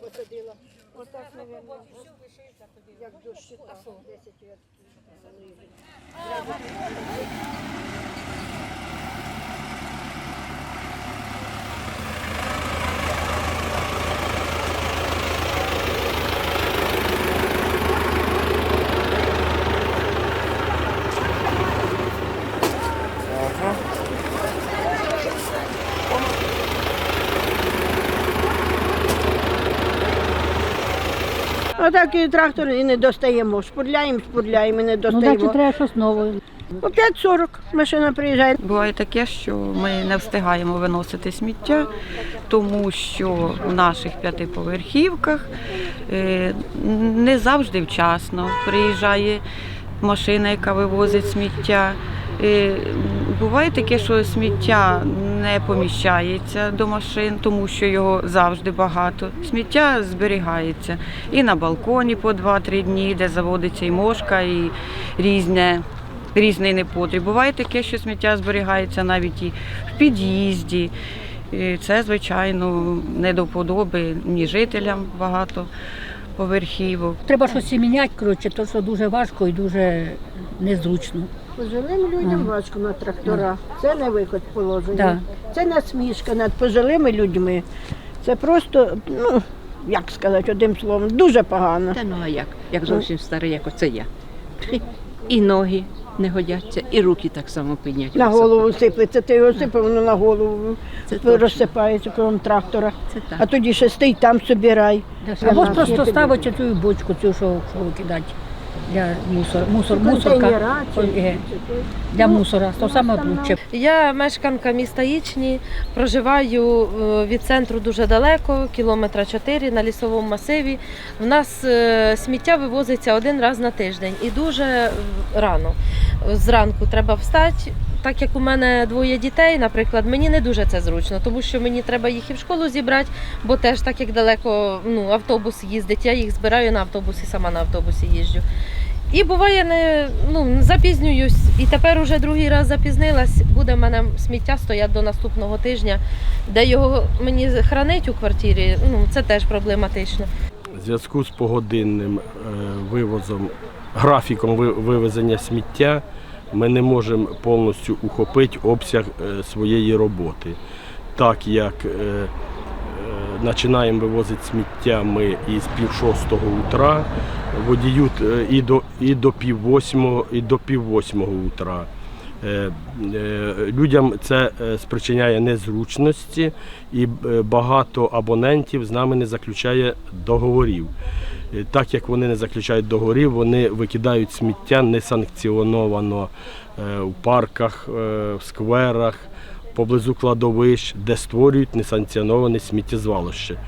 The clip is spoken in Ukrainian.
Посадила. Отак, мабуть, як до щита. 10 років. Отак і трактор і не достаємо. Шпурляємо, шпурляємо і не Ну, достаємо. значить, треба щось нове. По 5.40 машина приїжджає. Буває таке, що ми не встигаємо виносити сміття, тому що в наших п'ятиповерхівках е, не завжди вчасно приїжджає машина, яка вивозить сміття. Буває таке, що сміття не поміщається до машин, тому що його завжди багато. Сміття зберігається і на балконі по 2-3 дні, де заводиться і мошка, і різне різний непотріб. Буває таке, що сміття зберігається навіть і в під'їзді. І Це, звичайно, не до вподоби ні жителям багато поверхівок. Треба щось і міняти, коротше, то що дуже важко і дуже незручно. Пожилим людям важко на тракторах. Це не виход положення. Да. Це насмішка над пожилими людьми. Це просто, ну, як сказати одним словом, дуже погано. Та ну а як? Як зовсім старий, як оце я. І ноги не годяться, і руки так само підняти. На голову сиплеться, ти його сипав, воно на голову Це розсипається кругом трактора. Це так. А тоді ще стій там собирай. Або ж просто є ставити цю бочку, цю, що, що викидати для мусора. Мусор, мусорка е, для мусора. То саме лучше. Я мешканка міста Ічні, проживаю е, від центру дуже далеко, кілометра 4 на лісовому масиві. В нас е, сміття вивозиться один раз на тиждень і дуже рано. Зранку треба встати. Так як у мене двоє дітей, наприклад, мені не дуже це зручно, тому що мені треба їх і в школу зібрати, бо теж так як далеко ну, автобус їздить, я їх збираю на автобусі, сама на автобусі їжджу. І буває, не ну запізнююсь, і тепер уже другий раз запізнилась. Буде в мене сміття стоять до наступного тижня, де його мені хранить у квартирі. Ну це теж проблематично. Зв'язку з погодинним е, вивозом, графіком вивезення сміття ми не можемо повністю ухопити обсяг е, своєї роботи. Так як е, е, починаємо вивозити сміття ми із пів шостого утра, водію е, і до, і до пів восьмого, і до пів восьмого утра. Людям це спричиняє незручності і багато абонентів з нами не заключає договорів. Е, Так як вони не заключають договорів, вони викидають сміття несанкціоновано е, в парках, е, в скверах, поблизу кладовищ, де створюють несанкціоноване сміттєзвалище.